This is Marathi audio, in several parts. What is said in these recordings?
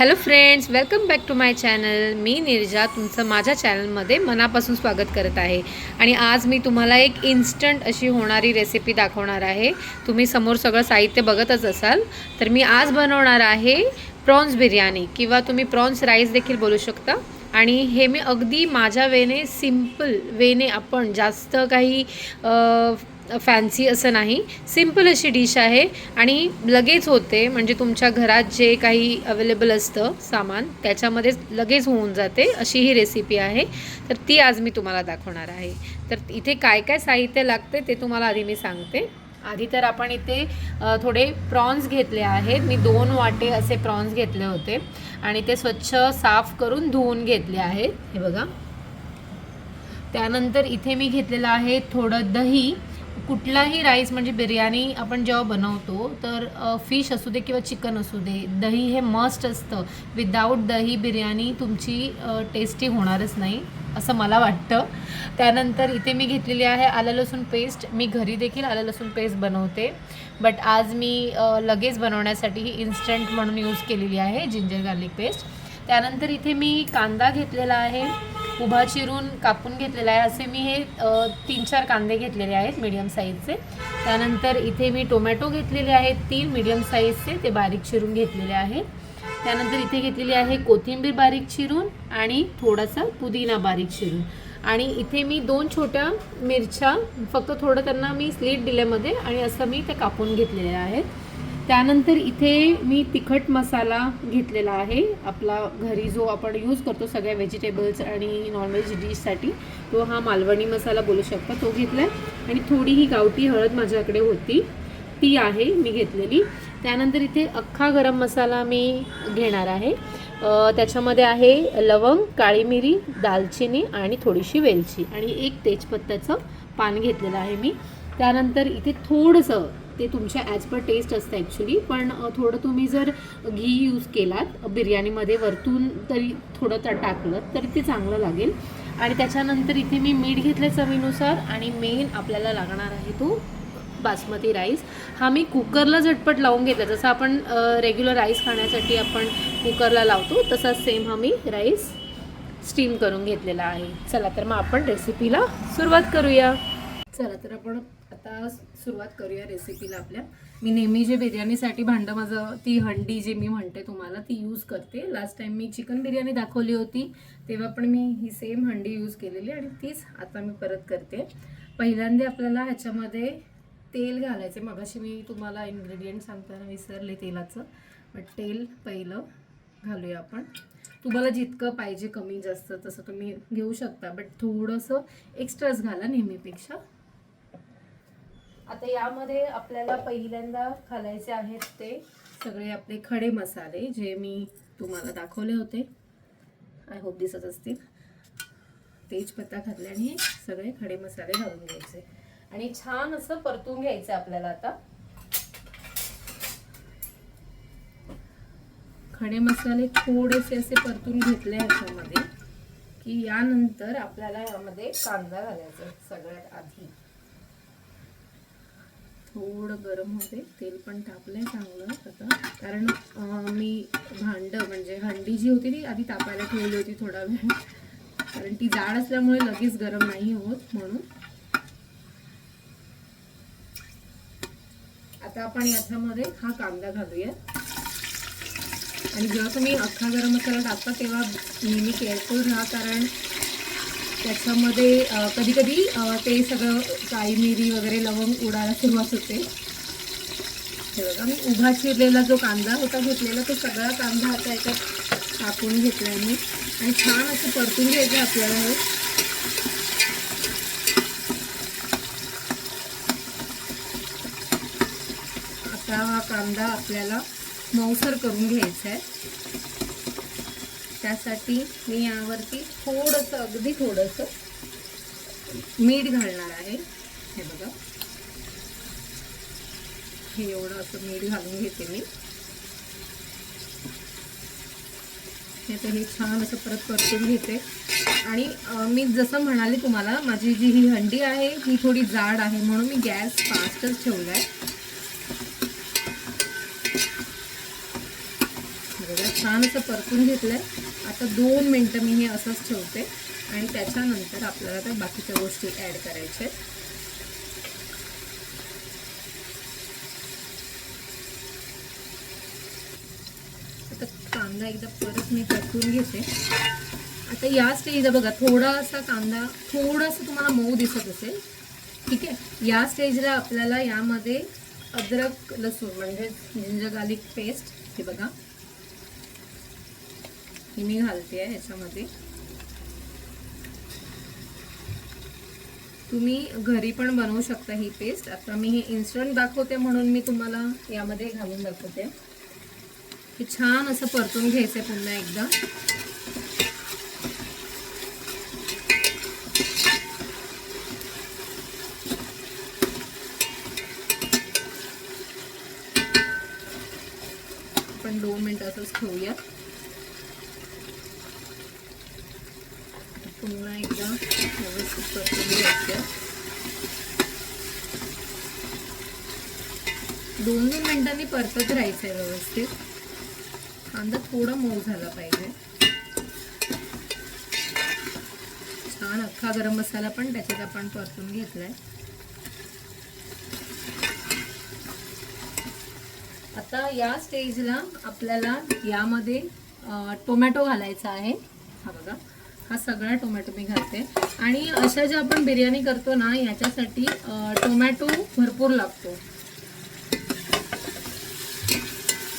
Hello friends welcome back to my channel मी निर्जा तुमचं माझ्या चॅनलमध्ये मनापासून स्वागत करत आहे. आणि आज मी तुम्हाला एक इन्स्टंट अशी होणारी रेसिपी दाखवणार आहे. तुम्ही समोर सगळं साहित्य बघतच असाल. तर मी आज बनवणार आहे प्रॉन्स बिर्याणी किंवा तुम्ही प्रॉन्स राईस देखील बोलू शकता. आणि हे मी अगदी माझ्या वेने सिंपल वेने आपण जास्त काही फॅन्सी असं नाही. सिंपल अशी डिश आहे. आणि लगेच होते म्हणजे तुमच्या घरात जे काही अवेलेबल असतं सामान त्याच्यामध्येच लगेच होऊन जाते अशी ही रेसिपी आहे. तर ती आज मी तुम्हाला दाखवणार आहे. तर इथे काय काय साहित्य लागते ते तुम्हाला आधी मी सांगते. आधी तर आपण इथे थोडे प्रॉन्स घेतले आहेत. मी दोन वाटे असे प्रॉन्स घेतले होते. आणि ते स्वच्छ साफ करून धुवून घेतले आहेत. हे बघा. त्यानंतर इथे मी घेतलेलं आहे थोडं दही. कुठलाही राईस म्हणजे बिर्याणी आपण जेव्हा बनवतो तर फिश असू दे किंवा चिकन असू दे दही हे मस्ट असतं. विदाऊट दही बिर्याणी तुमची टेस्टी होणारच नाही असं मला वाटतं. त्यानंतर इथे मी घेतलेली आहे आलं लसूण पेस्ट मी घरी देखील आलं लसूण पेस्ट बनवते. बट आज मी लगेच बनवण्यासाठी ही इन्स्टंट म्हणून यूज केलेली आहे जिंजर गार्लिक पेस्ट त्यानंतर इथे मी कांदा घेतलेला आहे. उभा चिरून कापून घेतलेला आहे. असे मी हे तीन चार कांदे घेतलेले आहेत मीडियम साईजचे त्यानंतर इथे मी टोमॅटो घेतलेले आहेत तीन मीडियम साईजचे ते बारीक चिरून घेतलेले आहेत त्यानंतर इथे घेतलेली आहे कोथिंबीर बारीक चिरून आणि थोडासा पुदिना बारीक चिरून. आणि इथे मी दोन छोट्या मिरच्या फक्त थोडं त्यांना मी स्लीट दिल्यामध्ये आणि असं मी ते कापून घेतलेल्या आहेत. त्यानंतर इथे मी तिखट मसाला घेतलेला आहे. आपला घरी जो आपण यूज करतो सगळ्या व्हेजिटेबल्स आणि नॉनव्हेज डिशसाठी तो हा मालवणी मसाला बोलू शकता. तो घेतला आहे आणि थोडी ही गावठी हळद माझ्याकडे होती. ती आहे मी घेतलेली. त्यानंतर इथे अख्खा गरम मसाला मी घेणार आहे. त्याच्यामध्ये आहे लवंग काळी मिरी दालचिनी आणि थोडीशी वेलची. आणि एक तेजपत्त्याचं पान घेतलेलं आहे मी. त्यानंतर इथे थोडंसं ते तुमच्या ॲज पर टेस्ट असतं ॲक्च्युली पण थोडं तुम्ही जर घी यूज केलात बिर्याणीमध्ये वरतून तरी थोडं तर टाकलं तरी ते चांगलं लागेल. आणि त्याच्यानंतर इथे मी मीठ घेतलं चवीनुसार आणि मेन आपल्याला लागणार आहे तो बासमती राईस हा मी कुकरला झटपट लावून घेतला. जसं आपण रेग्युलर राईस खाण्यासाठी आपण कुकरला लावतो तसा सेम हा मी राईस स्टीम करून घेतलेला आहे. चला तर मग आपण रेसिपीला सुरुवात करूया. चला तर आपण आता सुरुवात करूया रेसिपीला आपल्या. मी नेहमी जे बिर्याणीसाठी भांडं माझं ती हंडी जे मी म्हणते तुम्हाला ती यूज करते. लास्ट टाईम मी चिकन बिर्याणी दाखवली होती तेव्हा पण मी ही सेम हंडी यूज केलेली आणि तीच आता मी परत करते. पहिल्यांदा आपल्याला ह्याच्यामध्ये तेल घालायचे मगाशी मी तुम्हाला इन्ग्रेडियंट सांगताना विसरले तेलाचं बट तेल पहिलं घालूया आपण. तुम्हाला जितकं पाहिजे कमी जास्त तसं तुम्ही घेऊ शकता बट थोडंसं एक्स्ट्राच घाला नेहमीपेक्षा. आता यामध्ये आपल्याला पहिल्यांदा घालायचे आहेत ते सगळे आपले खडे मसाले जे मी तुम्हाला दाखवले होते. आय होप दिसत असतील. तेजपत्ता घातल्याने सगळे खडे मसाले घालून घ्यायचे. आणि छान असं परतून घ्यायचं आपल्याला आता. खडे मसाले थोडेसे असे परतून घेतले ह्याच्यामध्ये की यानंतर आपल्याला यामध्ये कांदा घालायचा सगळ्यात आधी. थोडं गरम होते. तेल पण तापलंय चांगलं आता. कारण मी भांड म्हणजे हंडी जी होती ती आधी तापायला ठेवली होती थोडा वेळ. कारण ती जाड असल्यामुळे लगेच गरम नाही होत म्हणून. आता आपण याच्यामध्ये हा कांदा घालूया. आणि जेव्हा तुम्ही अख्खा गरम मसाला टाकता तेव्हा नेहमी केअरफुल राहा कारण त्याच्यामध्ये कधी कधी ते सगळं काळी मिरी वगैरे लवंग उडायला सुरुवात होते. हे बघा मी उभा चिरलेला जो कांदा होता घेतलेला तो सगळा कांदा आता याच्यात टाकून घेतला मी. आणि छान असं परतून घ्यायचं आहे आपल्याला हे. आता हा कांदा आपल्याला मऊसर करून घ्यायचा आहे. त्यासाठी मी यावरती थोडंसं अगदी थोडंसं मीठ घालणार आहे. हे बघा. हे एवढं असं मीठ घालून घेते मी. हे तर हे छान असं परत परतून घेते. आणि मी जसं म्हणाले तुम्हाला माझी जी ही हंडी आहे ही थोडी जाड आहे म्हणून मी गॅस फास्टच ठेवला आहे बघा छान असं परतून घेतलंय. आता दोन मिनटं मी हे असंच ठेवते आणि त्याच्यानंतर आपल्याला त्या बाकीच्या गोष्टी ॲड करायच्या आहेत. आता कांदा एकदा परत मी परतून घेते. आता या स्टेजला बघा थोडासा कांदा थोडासा तुम्हाला मऊ दिसत असेल. ठीक आहे? या स्टेजला आपल्याला यामध्ये अद्रक लसूण म्हणजे जिंजर गार्लिक पेस्ट हे बघा. ही मी घालते आहे याच्यामध्ये. तुम्ही घरी पण बनवू शकता ही पेस्ट आता मी हे इन्स्टंट दाखवते म्हणून मी तुम्हाला यामध्ये घालून दाखवते. हे छान असं परतून घ्यायचं पुन्हा एकदा. आपण दोन मिनटं असंच ठेवूया पुन्हा एकदा व्यवस्थित परतून घ्यायचं. दोन दोन मिनिटांनी परतत राहायचं आहे व्यवस्थित. कांदा थोडा मऊ झाला पाहिजे. छान अख्खा गरम मसाला पण त्याच्यात आपण परतून घेतलाय. आता या स्टेजला आपल्याला यामध्ये टोमॅटो घालायचा आहे. हा बघा. हा सगळा टोमॅटो मी घालते. आणि अशा ज्या आपण बिर्याणी करतो ना याच्यासाठी टोमॅटो भरपूर लागतो.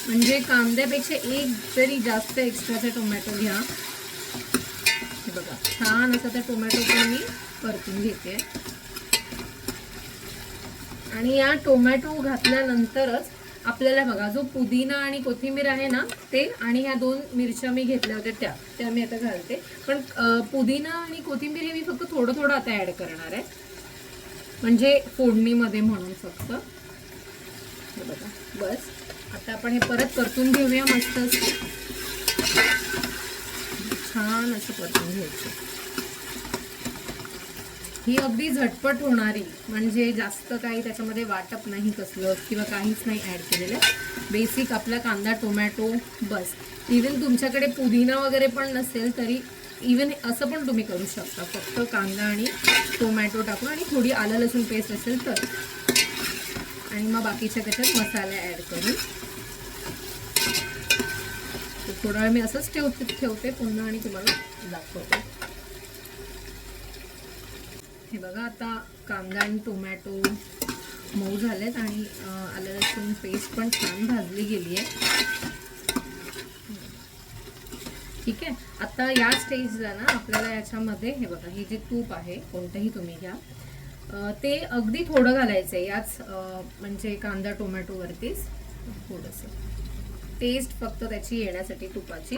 म्हणजे कांद्यापेक्षा एक जरी जास्त एक्स्ट्राचा टोमॅटो घ्या. बघा छान असा त्या टोमॅटो पण मी परतून घेते. आणि या टोमॅटो घातल्यानंतरच आपल्याला बघा जो पुदिना आणि कोथिंबीर आहे ना ते आणि ह्या दोन मिरच्या मी घेतल्या होत्या त्या त्या मी आता घालते. पण पुदिना आणि कोथिंबीर हे मी फक्त थोडं थोडं आता ॲड करणार आहे. म्हणजे फोडणीमध्ये म्हणून फक्त. बघा बस. आता आपण हे परत परतून घेऊया मस्त. छान असं परतून घ्यायचं. ही अगदी झटपट होणारी म्हणजे जास्त काही त्याच्यामध्ये वाटप नाही कसलं किंवा काहीच नाही ॲड केलेलं. बेसिक आपला कांदा टोमॅटो बस. इवन तुमच्याकडे पुदिना वगैरे पण नसेल तरी इवन असं पण तुम्ही करू शकता. फक्त कांदा आणि टोमॅटो टाकून आणि थोडी आलं लसूण पेस्ट असेल तर. आणि मग बाकीच्या त्याच्यात मसाले ॲड करून. थोडा वेळ मी असंच ठेवते ठेवते पुन्हा आणि तुम्हाला दाखवते. हे बघा आता कांदा आणि टोमॅटो मऊ झालेत आणि आलं लसूण पेस्ट पण छान भाजली गेली आहे ठीक आहे? आता या स्टेजला ना आपल्याला याच्यामध्ये हे बघा हे जे तूप आहे कोणतंही तुम्ही घ्या. ते अगदी थोडं घालायचं आहे याच म्हणजे कांदा टोमॅटोवरतीच थोडंसं. टेस्ट फक्त त्याची येण्यासाठी तुपाची.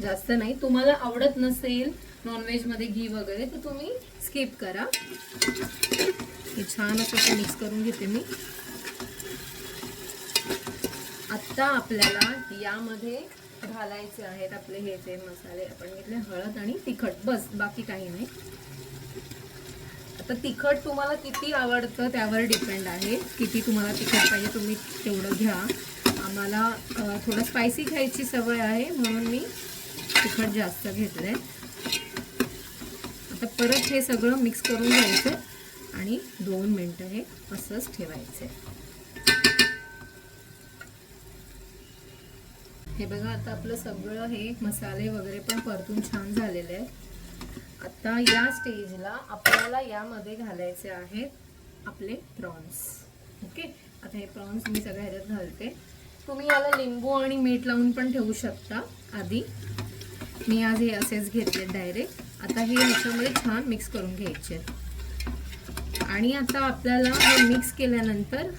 जास्त नाही. तुम्हाला आवडत नसेल नॉनव्हेजमध्ये घी वगैरे तर तुम्ही स्किप करा. हे छान असं मिक्स करून घेते मी. आत्ता आपल्याला यामध्ये घालायचे आहेत आपले हे जे मसाले आपण घेतले हळद आणि तिखट. बस बाकी काही नाही. आता तिखट तुम्हाला किती आवडतं त्यावर डिपेंड आहे. किती तुम्हाला तिखट पाहिजे तुम्ही तेवढं घ्या. आम्हाला थोडं स्पायसी घ्यायची सवय आहे म्हणून मी तिखट जास्त घेतलंय. आता परत हे सगळं मिक्स करून घ्यायचं आणि दोन मिनटं हे असंच ठेवायचं हे बघा आता आपलं सगळं हे मसाले वगैरे पण परतून छान झालेले आहे आता या स्टेजला आपल्याला यामध्ये घालायचे आहेत आपले प्रॉन्स ओके? आता हे प्रॉन्स मी सगळ्या ह्याच्यात घालते. तुम्ही याला लिंबू आणि मीठ लावून पण ठेवू शकता. आधी मी आज हे असेच घेतले डायरेक्ट. आता हे ह्याच्यामध्ये छान मिक्स करून घ्यायचे आणि आता आपल्याला हे मिक्स केल्यानंतर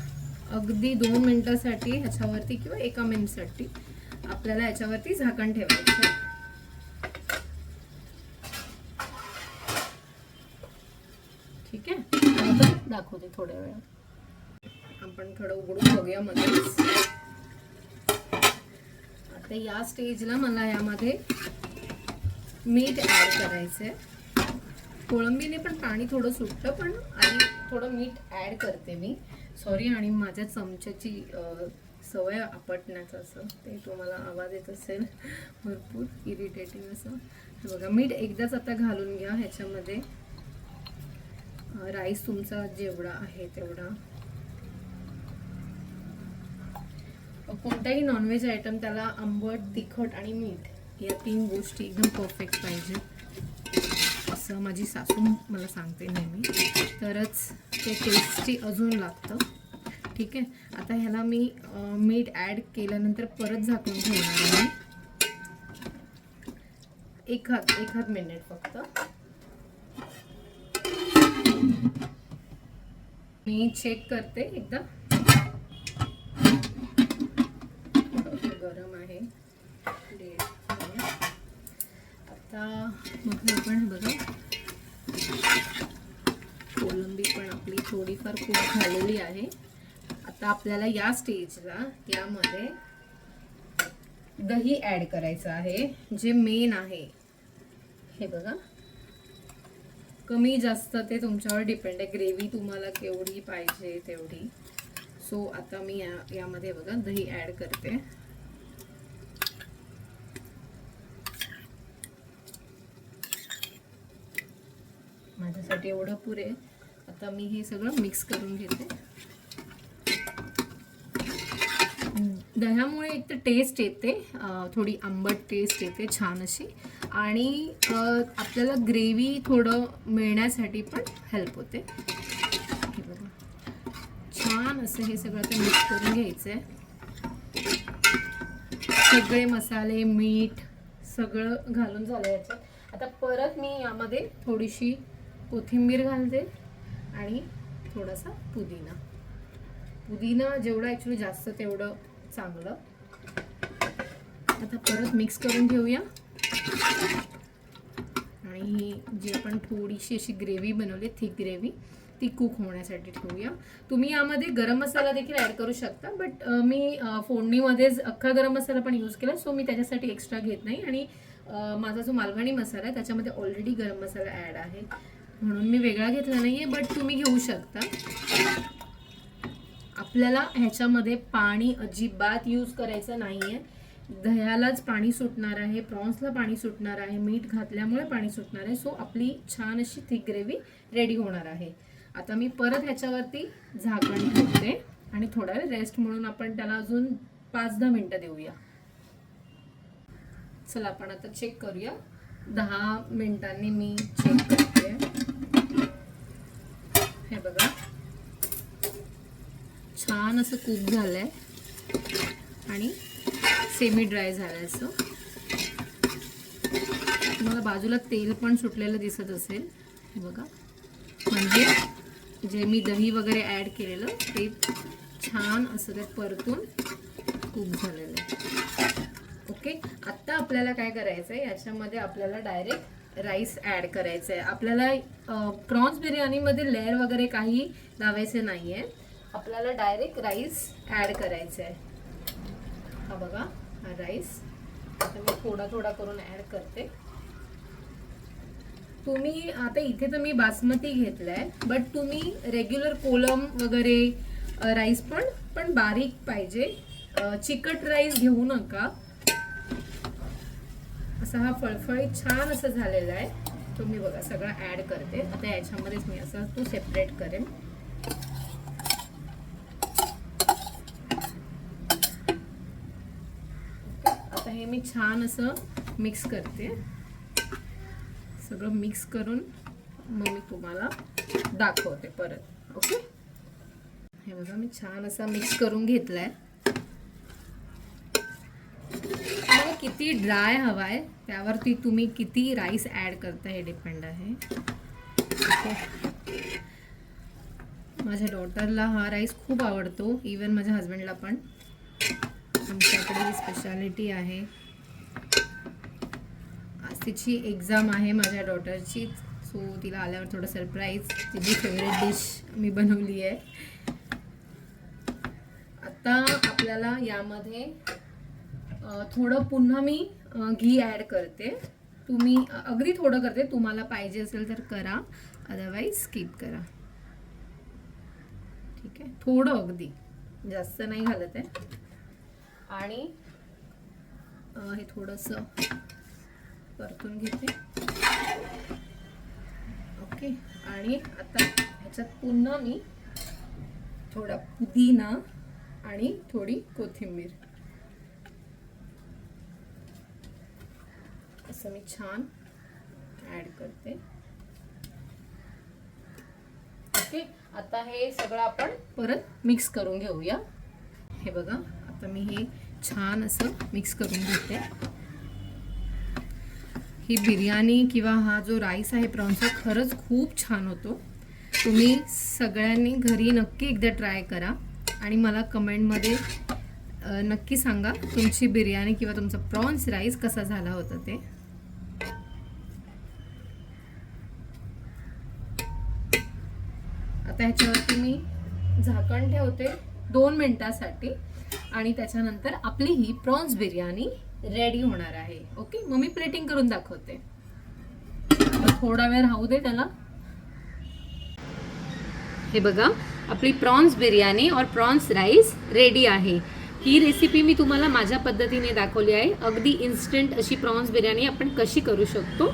अगदी दोन मिनटासाठी ह्याच्यावरती किंवा एका मिनिटसाठी आपल्याला ह्याच्यावरती झाकण ठेवायचं ठीक आहे? दाखवते थोड्या वेळ आपण थोडं उघडून बघूया मध्येच. आता या स्टेजला मला यामध्ये मीठ ॲड करायचं आहे कोळंबीने पण पाणी थोडं सुटतं पण आणि थोडं मीठ ॲड करते मी. सॉरी आणि माझ्या चमच्याची सवय आपटण्याचं असं ते तुम्हाला आवाज येत असेल. भरपूर इरिटेटिंग असं. बघा मीठ एकदाच आता घालून घ्या ह्याच्यामध्ये. राईस तुमचा जेवढा आहे तेवढा. कोणताही नॉनव्हेज आयटम त्याला आंबट तिखट आणि मीठ. या तीन गोष्टी एकदम परफेक्ट पाहिजे. असं माझी सासू मला सांगते नेहमी. तरच ते टेस्टी अजून लागतं. ठीक आहे? आता ह्याला मी मीठ ॲड केल्यानंतर परत झाकून ठेवणार आहे. एखाद एखाद मिनिट फक्त. मी चेक करते एकदा. गरम आहे. प्लेट आता मग आपण बघा. कोलंबी पण आपली थोडीफार खूप झालेली आहे. आता आपल्याला या स्टेजला यामध्ये दही ॲड करायचं आहे जे मेन आहे. हे बघा. कमी जास्त ते तुमच्यावर डिपेंड आहे. ग्रेव्ही तुम्हाला केवढी पाहिजे तेवढी. सो आता मी या यामध्ये बघा दही ॲड करते. माझ्यासाठी एवढं पुरे. आता मी हे सगळं मिक्स करून घेते. दह्यामुळे एक तर टेस्ट येते. थोडी आंबट टेस्ट येते छान अशी. आणि आपल्याला ग्रेव्ही थोडं मिळण्यासाठी पण हेल्प होते. छान असं हे सगळं आता मिक्स करून घ्यायचं आहे सगळे मसाले मीठ सगळं घालून झालं याच्यात. आता परत मी यामध्ये थोडीशी कोथिंबीर घालते आणि थोडासा पुदिना. पुदिना जेवढं ॲक्च्युली जास्त तेवढं चांगलं. आता परत मिक्स करून घेऊया आणि ही जी आपण थोडीशी अशी ग्रेव्ही बनवली थिक ग्रेव्ही ती कुक होण्यासाठी ठेवूया. तुम्ही यामध्ये गरम मसाला देखील ॲड करू शकता बट मी फोडणीमध्येच अख्खा गरम मसाला पण यूज केला सो मी त्याच्यासाठी एक्स्ट्रा घेत नाही. आणि माझा जो मालवणी मसाला आहे त्याच्यामध्ये ऑलरेडी गरम मसाला ॲड आहे. म्हणून मी वेगळा घेतला नाही आहे बट तुम्ही घेऊ शकता. आपल्याला ह्याच्यामध्ये पाणी अजिबात यूज करायचं नाही आहे दह्यालाच पाणी सुटणार आहे प्रॉन्सला पाणी सुटणार आहे मीठ घातल्यामुळे पाणी सुटणार आहे. सो आपली छान अशी थिक ग्रेव्ही रेडी होणार आहे. आता मी परत ह्याच्यावरती झाकण ठेवते आणि थोडा वेळ रेस्ट म्हणून आपण त्याला अजून पाच दहा मिनटं देऊया. चला आपण आता चेक करूया. दहा मिनिटांनी मी चेक करते. हे बघा. छान असं कूक आहे आणि सेमी ड्राय झालंय असं. तुम्हाला बाजूला तेल पण सुटलेलं दिसत असेल. हे बघा. म्हणजे जे मी दही वगैरे ॲड केलेलं ते छान असं ते परतून कूक झालेलं आहे. ओके आत्ता आपल्याला काय करायचं आहे याच्यामध्ये आपल्याला डायरेक्ट राईस ॲड करायचं आहे आपल्याला प्रॉन्स बिर्याणीमध्ये लेअर वगैरे काही लावायचे नाही आहे आपल्याला डायरेक्ट राईस ॲड करायचं आहे हा बघा हा राईस आता मी थोडा थोडा करून ॲड करते. तुम्ही आता इथे तर मी बासमती घेतलाय बट तुम्ही रेग्युलर कोलम वगैरे राईस पण पण बारीक पाहिजे. चिकट राईस घेऊ नका. असा हा फळफळीत छान असं झालेला आहे. तो मी बघा सगळं ॲड करते. आता याच्यामध्येच मी असं तो सेपरेट करेन. आता हे मी छान असं मिक्स करते. सगळं मिक्स करून मग मी तुम्हाला दाखवते परत. ओके हे बघा मी छान असा मिक्स करून घेतला आहे किती ड्राय हवा आहे त्यावरती तुम्ही किती राईस ॲड करता हे डिपेंड आहे. ओके. माझ्या डॉटरला हा राईस खूप आवडतो इवन माझ्या हस्बंडला पण. आमच्याकडे ही स्पेशालिटी आहे. आज तिची एक्झाम आहे माझ्या डॉटरची सो तिला आल्यावर थोडं सरप्राईज तिची फेवरेट डिश मी बनवली आहे. आता आपल्याला यामध्ये थोडं पुन्हा मी घी ॲड करते. तुम्ही अगदी थोडं करते. तुम्हाला पाहिजे असेल तर करा. अदरवाईज स्किप करा. ठीक आहे? थोडं अगदी. जास्त नाही घालत आहे. आणि हे थोडंसं परतून घेते. ओके. आणि आता ह्याच्यात पुन्हा मी थोडा पुदिना आणि थोडी कोथिंबीर. असं मी छान ॲड करते. ओके आता हे सगळं आपण परत मिक्स करून घेऊया. हे बघा आता मी हे छान असं मिक्स करून घेते. ही बिर्याणी किंवा हा जो राईस आहे प्रॉन्सचा खरंच खूप छान होतो. तुम्ही सगळ्यांनी घरी नक्की एकदा ट्राय करा. आणि मला कमेंटमध्ये नक्की सांगा तुमची बिर्याणी किंवा तुमचा प्रॉन्स राईस कसा झाला होता ते. याच्यावरती मी झाकण ठेवते दोन मिनटासाठी. आणि त्याच्यानंतर आपली ही प्रॉन्स बिर्याणी रेडी होणार आहे. ओके मग मी प्लेटिंग करून दाखवते. थोडा वेळ राहू दे त्याला. हे बघा आपली प्रॉन्स बिर्याणी और प्रॉन्स राईस रेडी आहे. ही रेसिपी मी तुम्हाला माझ्या पद्धतीने दाखवली आहे. अगदी इन्स्टंट अशी प्रॉन्स बिर्याणी आपण कशी करू शकतो?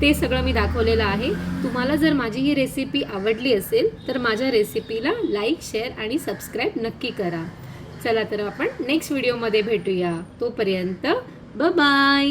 ते सगळं मी दाखवलेलं आहे. तुम्हाला जर माझी ही रेसिपी आवडली असेल तर माझ्या रेसिपीला लाईक शेअर आणि सबस्क्राईब नक्की करा. चला तर आपण नेक्स्ट व्हिडिओमध्ये भेटूया. तोपर्यंत ब बाय